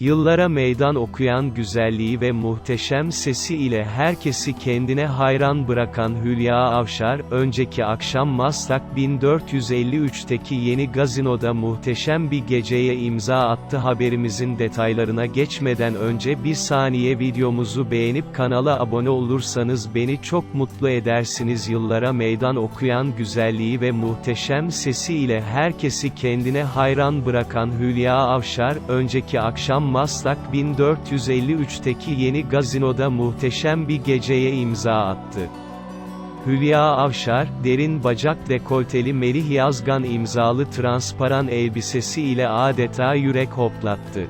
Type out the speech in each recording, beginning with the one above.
Yıllara meydan okuyan güzelliği ve muhteşem sesi ile herkesi kendine hayran bırakan Hülya Avşar, önceki akşam Maslak 1453'teki yeni gazinoda muhteşem bir geceye imza attı. Haberimizin detaylarına geçmeden önce bir saniye videomuzu beğenip kanala abone olursanız beni çok mutlu edersiniz. Yıllara meydan okuyan güzelliği ve muhteşem sesi ile herkesi kendine hayran bırakan Hülya Avşar, önceki akşam Maslak 1453'teki yeni gazinoda muhteşem bir geceye imza attı. Hülya Avşar, derin bacak dekolteli Melih Yazgan imzalı transparan elbisesi ile adeta yürek hoplattı.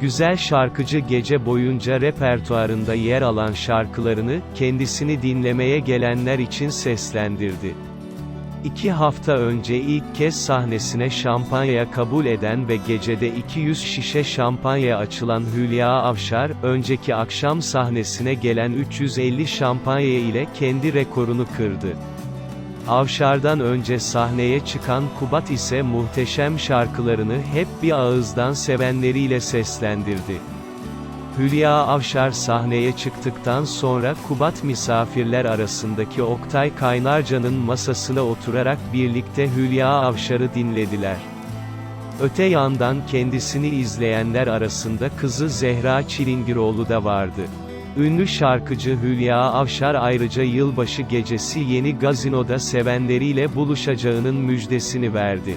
Güzel şarkıcı gece boyunca repertuarında yer alan şarkılarını, kendisini dinlemeye gelenler için seslendirdi. İki hafta önce ilk kez sahnesine şampanya kabul eden ve gecede 200 şişe şampanya açılan Hülya Avşar, önceki akşam sahnesine gelen 350 şampanya ile kendi rekorunu kırdı. Avşar'dan önce sahneye çıkan Kubat ise muhteşem şarkılarını hep bir ağızdan sevenleriyle seslendirdi. Hülya Avşar sahneye çıktıktan sonra Kubat misafirler arasındaki Oktay Kaynarca'nın masasına oturarak birlikte Hülya Avşar'ı dinlediler. Öte yandan kendisini izleyenler arasında kızı Zehra Çilingiroğlu da vardı. Ünlü şarkıcı Hülya Avşar ayrıca yılbaşı gecesi yeni gazinoda sevenleriyle buluşacağının müjdesini verdi.